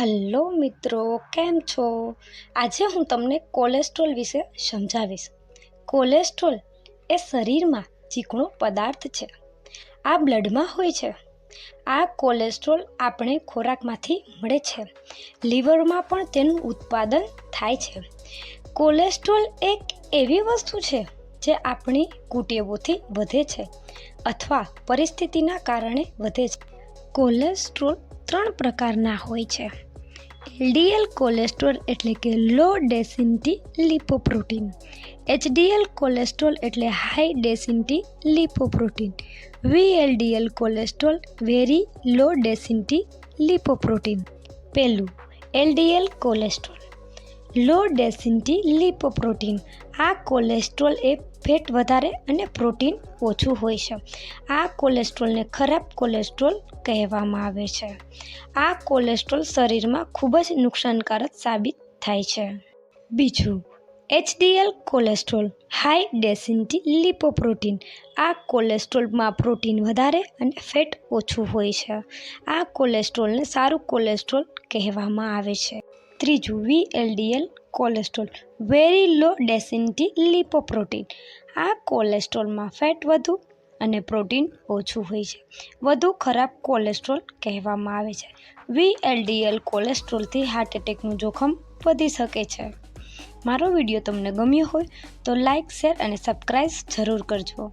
Hello મિત્રો, કેમ છો? આજે હું તમને કોલેસ્ટ્રોલ વિશે સમજાવીશ. કોલેસ્ટ્રોલ એ શરીરમાં ચીકણો પદાર્થ છે. આ બ્લડમાં હોય છે. આ કોલેસ્ટ્રોલ આપણે ખોરાકમાંથી મળે છે. લીવરમાં પણ તેનું ઉત્પાદન થાય છે. કોલેસ્ટ્રોલ એક એવી વસ્તુ છે જે આપણી કુટેવોથી વધે છે અથવા પરિસ્થિતિના કારણે વધે છે. કોલેસ્ટ્રોલ ત્રણ પ્રકારના હોય છે. એલડીએલ કોલેસ્ટ્રોલ એટલે કે low density lipoprotein HDL cholesterol એટલે high density lipoprotein VLDL cholesterol very low density lipoprotein પહેલું એલડીએલ કોલેસ્ટ્રોલ લો ડેસિન્ટી લિપોપ્રોટીન. આ કોલેસ્ટ્રોલ એ ફેટ વધારે અને પ્રોટીન ઓછું હોય છે. આ કોલેસ્ટ્રોલને ખરાબ કોલેસ્ટ્રોલ કહેવામાં આવે છે. આ કોલેસ્ટ્રોલ શરીરમાં ખૂબ જ નુકસાનકારક સાબિત થાય છે. બીજું, HDL cholesterol, high density lipoprotein. આ કોલેસ્ટ્રોલમાં પ્રોટીન વધારે અને ફેટ ઓછું હોય છે. આ કોલેસ્ટ્રોલને સારું કોલેસ્ટ્રોલ કહેવામાં આવે છે. ત્રીજું વીએલડીએલ cholesterol. Very low density lipoprotein. આ કોલેસ્ટ્રોલમાં ફેટ વધુ અને પ્રોટીન ઓછું હોય છે. વધુ ખરાબ કોલેસ્ટ્રોલ કહેવામાં આવે છે. વીએલડીએલ કોલેસ્ટ્રોલથી હાર્ટ એટેકનું જોખમ વધી શકે છે. મારો વીડિયો તમને ગમ્યો હોય તો લાઇક શેર અને સબસ્ક્રાઈબ જરૂર કરજો.